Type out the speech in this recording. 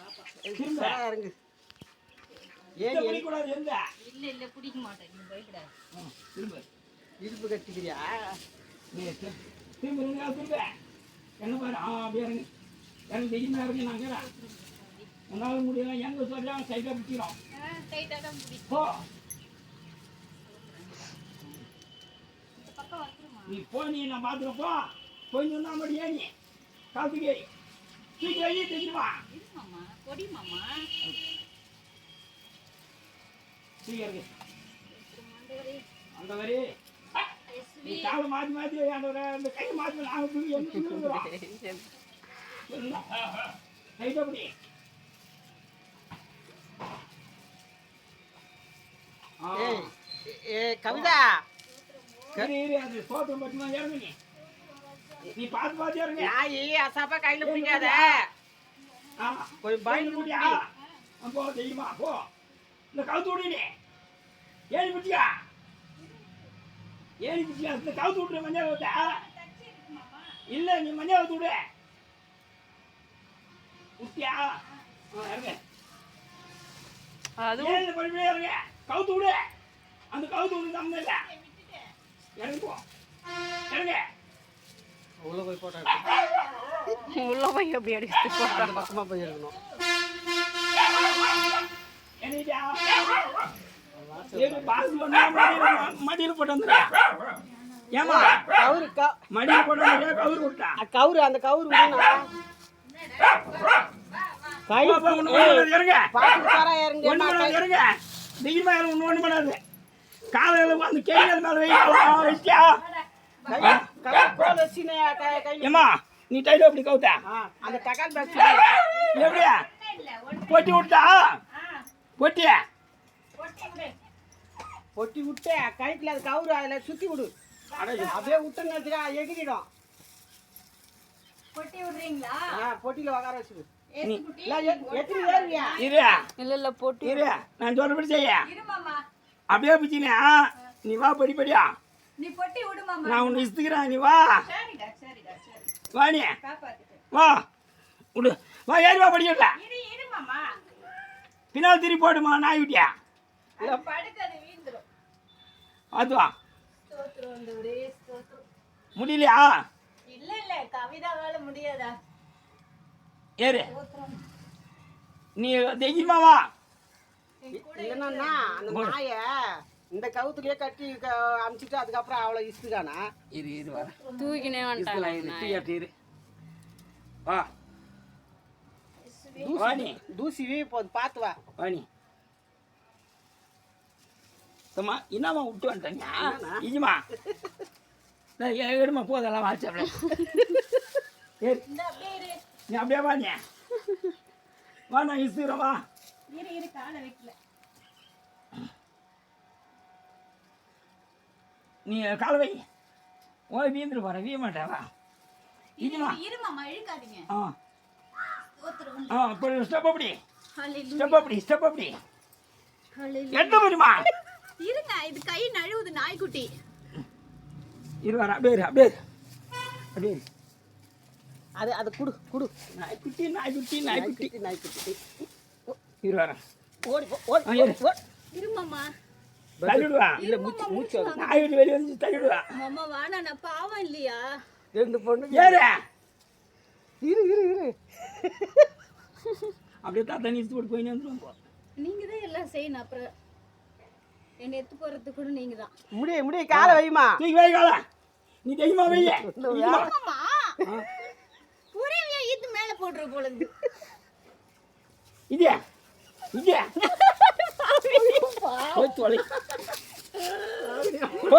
இறங்கு நீ இடுப்பு கட்டிக்கிறியா? நீ திரும்ப திரும்ப. என்ன பாரு ஆ அப்படியே இறங்கு இறங்கி தெரியுமா இறங்கி நான் கேட்குறேன் உன்னால் முடியல எங்கே பிடிக்கிறோம். டைட்டா தான் பிடிக்கும். போ. நீ போய் நீ நான் பார்த்துக்க போ. போய் நின்னா மட்டும் ஏறி. காத்துக்கு ஏறி. தூக்கி வெளியே தெரியுமா இது மாமா. அந்த வரி நீ காலை அந்த தூக்கி பிடி ஆ. ஏய் ஏ கவிதா. அது சோத்திரம் பட்டுமா இறங்கு நீ. நீ பார்த்து பார்த்து இறங்கு. நாயி அசாப்பா கையில பிடிக்காத. ஆ கொஞ்சம் பயந்து முடியா போ தெரியுமா போ இந்த கவுத்து ஏறி பிடிச்சியா ஏறி பிடிச்சியா இந்த கவுத்து விட்டுற மஞ்சள் இல்ல நீ மஞ்சள் ஊத்து விடு விட்டியா ஆ, இறங்கு அது ஏழு படிப்படியே இறங்கு கவுத்து விடு அந்த கவுத்து விடு தம்ம இல்ல இறங்கு போ இறங்கு உள்ள போய் போட்டா உள்ள போய் எப்படி அடிச்சு அந்த பக்கமா போய் இருக்கணும் மடியில் போட்டு வந்துடுறா ஏமா கவுரு மடியில் போட்டு கவுரு விட்டா கவுரு அந்த கவுரு விடுனா கை இறங்க பாத்து இறங்க ஒண்ணு பண்ணாது இறங்க தைரியமா பண்ணாது அந்த கேரியல் மேல வை ஆ, கை ஏமா நீ டைட் அப்படி கவுத்தா? ஆ, அந்த தக்காளி பேக் எப்படியா? பொட்டி விட்டா? பொட்டி. பொட்டி விட்டு கைக்குள்ள அது கவுரு அதுல சுத்தி விடு. அப்படியே விட்டுன்னு வச்சுக்கா எகிரிடும். கொட்டி விடுறீங்களா? ஆ பொட்டியில உக்கார வச்சுடு ஏசு குட்டி? இல்ல எ- எத்தனை ஏறுவியா? இரு. இல்ல இல்ல போட்டு இரு. நான் சொல்றபடி செய்ய. இரு மாமா. அப்படியே பிடிச்சினா நீ வா படி படியா. நீ பொட்டி விடு மாமா. நான் உன்னை இசுத்துக்கிறேன் நீ வா. சரி வா. விடு வா ஏறி வா படிக்கல இரு இரு மாமா. பின்னால் திருப்பி போடுமா நாய் விட்டியா அது படுக்காது வீந்துரும் அது வா. ஸ்தோத்திரம் ஆண்டவரே ஸ்தோத்திரம். முடியலையா? இல்ல இல்ல கவிதாவால முடியாதா? ஏறு. நீ தைரியமா வா. இல்லைன்னா அந்த நாய இந்த கவுத்துலயே கட்டி அமுச்சிட்டு அதுக்கப்புறம் அவளை இசுக்கானா இரு இரு வர தூக்கினே வந்துட்டாங்க. இரு வா வா. நீ. தூசி வீ போது பார்த்து வா. வா நீ. தம்மா என்னம்மா விட்டு வந்துட்டேங்க? இஜிமா எடுமா போதெல்லாம் வாட்ஸ்அப்ல நீ அப்படியே வா நீ. வா நான் இசுக்கிறேன் வா. இரு இரு காலை வைக்கல. நீ கால வை. ஓய் வீந்துட்டு போற வீ மாட்டேன் வா. இஜிமா இரு மாமா இழுக்காதீங்க. ஆ. ஆ அப்படி ஸ்டெப் அப்படி. ஸ்டெப் அப்படி ஸ்டெப் அப்படி. எந்த முடியுமா இருங்க இது கை நழுவுது நாய்க்குட்டி. இரு வர அப்படியே அப்படியே. அப்படியே. அது அது குடு குடு. நாய்க்குட்டி நாய்க்குட்டி நாய்க்குட்டி. நாய்க்குட்டி நாய்க்குட்டி. இரு வரேன் ஓடி போ ஓடி. ஓடி. இரு. மாமா தள்ளிடுவா. இல்ல மூச்சு மூச்சு. வரும். நாய் விட்டு வெளியே வந்து தள்ளிடுவா. மாமா வாடா நான் பாவம் இல்லையா? ரெண்டு பொண்ணு ஏறு. இரு இரு இரு. அப்படியே தாத்தா நிறுத்தி போட்டு போயின்னு வந்துடும் போ. நீங்க தான் எல்லாம் செய்யணும் அப்புறம் என்னை எடுத்து போறது கூட நீங்க தான் முடிய முடிய காலை வைமா தூக்கி வை கால நீ தைரியமா வை மாமா புரியலையா? இது மேல போடுற போல இருக்கு இது. இது போய் தொலை போ.